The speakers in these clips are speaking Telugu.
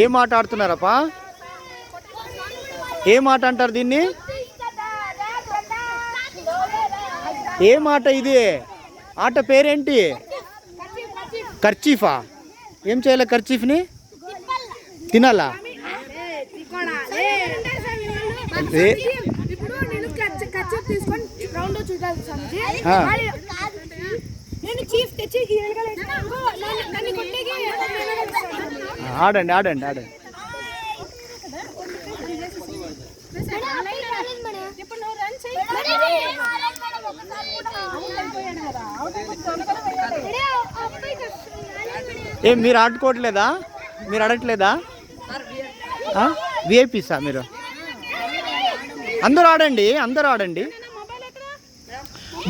ఏం మాట ఆడుతున్నారప్పా? ఏ మాట అంటారు దీన్ని? ఏ మాట ఇది? ఆట పేరేంటి? కర్చీఫా. ఏం చేయాలి ఖర్చీఫ్ని తినాలా? నేను ఆడండి ఆడండి ఆడండి. ఏం మీరు ఆడుకోవట్లేదా? మీరు ఆడట్లేదా? విఐపీసా మీరు? అందరూ ఆడండి అందరూ ఆడండి.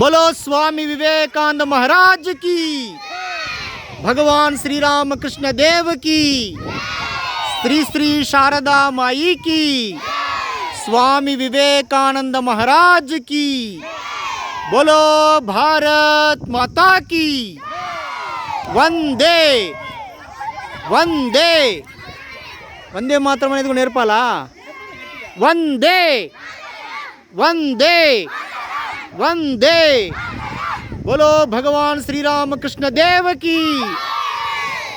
బోలో స్వామి వివేకానంద మహారాజ్ భగవాన్ శ్రీరామకృష్ణ దేవుకి శ్రీ శ్రీ శారదా మాయికి స్వామి వివేకానంద మహారాజ్కి బోలో భారత్ మాతాకి వందే వందే వందే మాత్రం అనేది నేర్పాలా వందే వందే వందే బోలో భగవాన్ శ్రీరామకృష్ణ దేవకి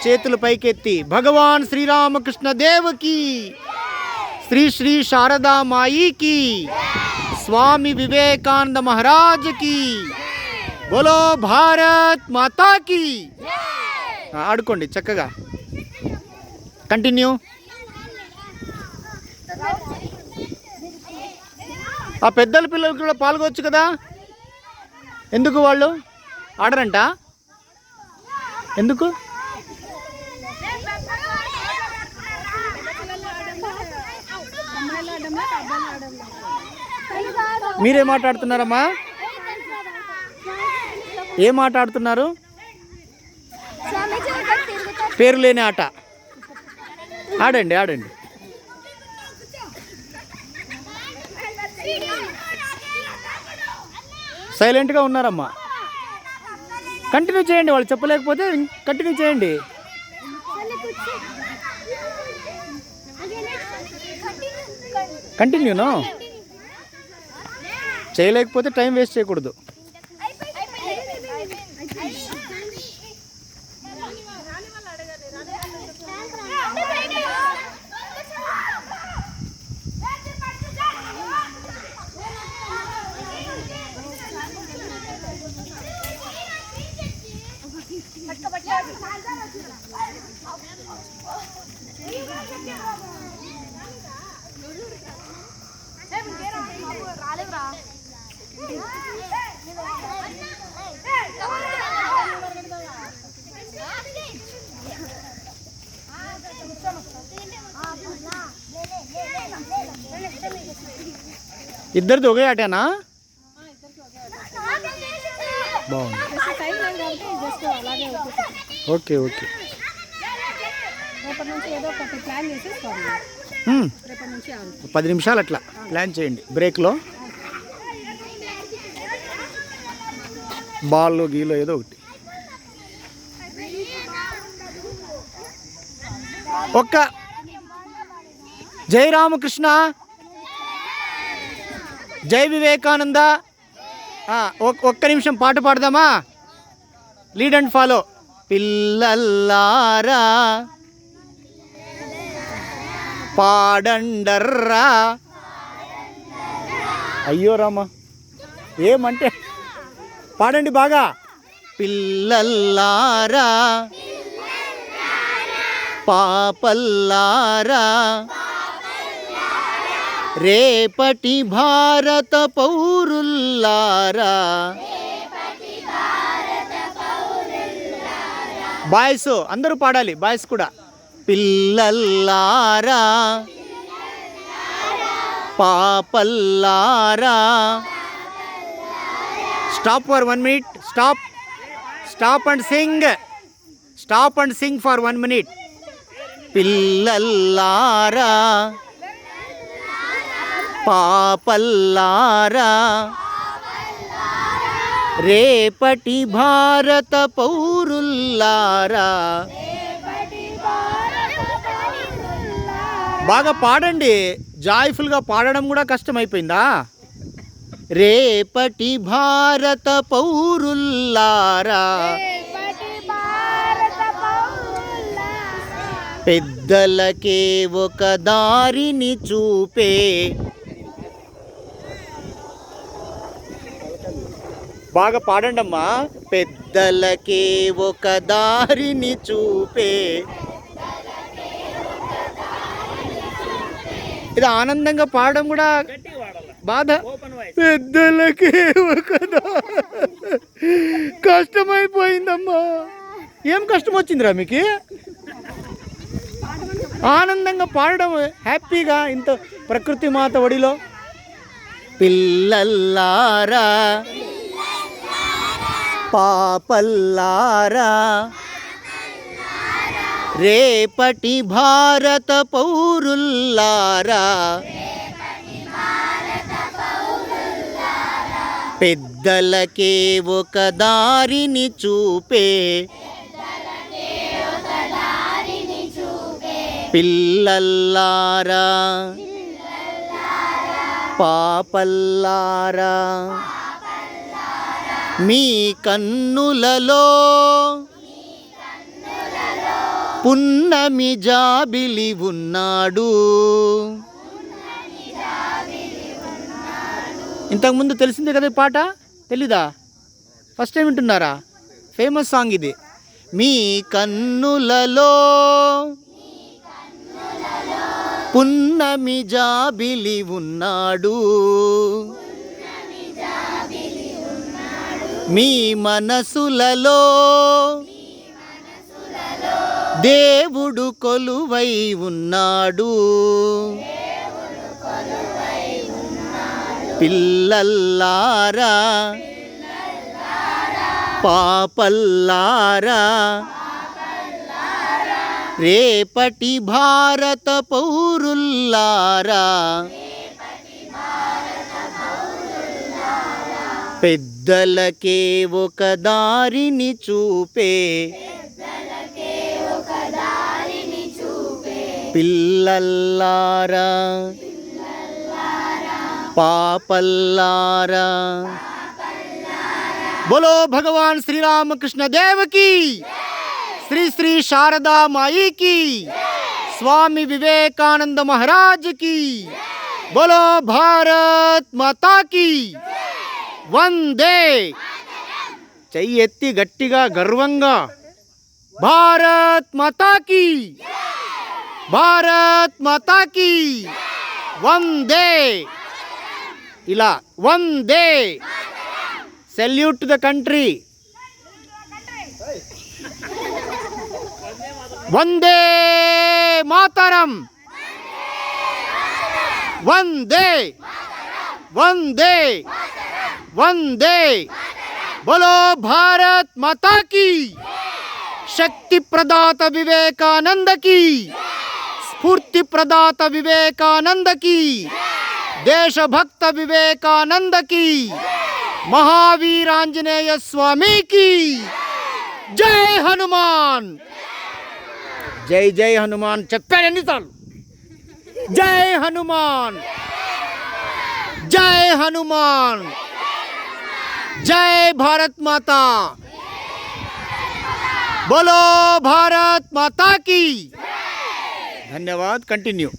చేతులు పైకెత్తి భగవాన్ శ్రీరామకృష్ణ దేవకి శ్రీ శ్రీ శారదా మాయికి స్వామి వివేకానంద మహారాజ్కి బోలో భారత్ మాతాకి ఆడుకోండి చక్కగా కంటిన్యూ ఆ పెద్దల పిల్లలు కూడా పాల్గొచ్చు కదా? ఎందుకు వాళ్ళు? ఆడరంట? ఎందుకు. మీరేం మాట్లాడుతున్నారమ్మా? ఏం తిరుగుతారు. పేరు లేని ఆట. ఆడండి ఆడండి. సైలెంట్గా ఉన్నారమ్మా. కంటిన్యూ చేయండి వాళ్ళు చెప్పలేకపోతే కంటిన్యూ చేయండి. కంటిన్యూను చేయలేకపోతే టైం వేస్ట్ చేయకూడదు. ఇద్దరిది ఒకే ఆటేనా? బాగుంది. Okay okay. పది నిమిషాలు అట్లా ప్లాన్ చేయండి. బ్రేక్లో. బాల్ గీలో ఏదో ఒకటి. ఒక్క. జై రామకృష్ణ. జై వివేకానంద. ఒక్క నిమిషం పాట పాడదామా? Lead and follow. పిల్లల్లారా పాడండర్రా. అయ్యో రామా ఏమంటే? పాడండి బాగా. పిల్లల్లారా పాపల్లారా రేపటి భారత పౌరుల్లారా. బాయ్స్ అందరూ పాడాలి బాయ్స్ కూడా. పిల్లల్లారా. పాపల్లారా. Stop for one minute stop. Stop and sing. Stop and sing for one minute. పిల్లల్లారా. పాపల్లారా. రేపటి భారత పౌరుల్లారా. బాగా పాడండి. జాయ్ఫుల్గా పాడడం కూడా కష్టమైపోయిందా? రేపటి భారత పౌరుల్లారా. రేపటి భారత పౌరులారా, పెద్దలకే ఒక దారిని చూపే. బాగా పాడండి అమ్మా పెద్దలకే ఒక దారిని చూపే. ఇది ఆనందంగా పాడడం కూడా బాధ. పెద్దలకే ఒక కష్టమైపోయిందమ్మా. ఏం కష్టం వచ్చిందిరా మీకు? ఆనందంగా పాడడం హ్యాపీగా ఇంత ప్రకృతి మాత ఒడిలో. పిల్లల్లారా పాపల్లారా. రేపటి భారత పౌరుల్లారా. పెద్దలకే ఒక దారిని చూపే. పిల్లల్లారా. పాపల్లారా. మీ కన్నులలో పున్నమి జాబిలి ఉన్నాడు. ఇంతకుముందు తెలిసిందే కదా ఈ పాట? తెలీదా? ఫస్ట్ టైం వింటున్నారా? ఫేమస్ సాంగ్ ఇది. మీ కన్నులలో పున్నమి జాబిలి ఉన్నాడు. మీ మనసులలో దేవుడు కొలువై ఉన్నాడు. పిల్లల్లారా పాపల్లారా రేపటి భారత పౌరుల్లారా పెద్దలకే ఒక దారిని చూపే పిల్లల్లారా పాపల్లారా బోలో భగవాన్ శ్రీరామకృష్ణ దేవకి శ్రీ శ్రీ శారదా మాయికి స్వామి వివేకానంద మహారాజ్కి బోలో భారత్ మాతాకి వందే చెయ్యి ఎత్తి గట్టిగా గర్వంగా. భారత్ మాతాకి. భారత్ మాతాకి. వందే ఇలా వందే సెల్యూట్ టు ద కంట్రీ. వందే మాతరం. వందే వందే वंदे बोलो, भारत माता की। शक्ति प्रदाता विवेकानंद की। स्फूर्ति प्रदाता विवेकानंद की। देशभक्त विवेकानंद की। महावीर आंजनेय स्वामी की। जय हनुमान। जय जय हनुमान। चक्कर निकाल। जय हनुमान। जय हनुमान। जय भारत माता। बोलो भारत माता की। धन्यवाद कंटिन्यू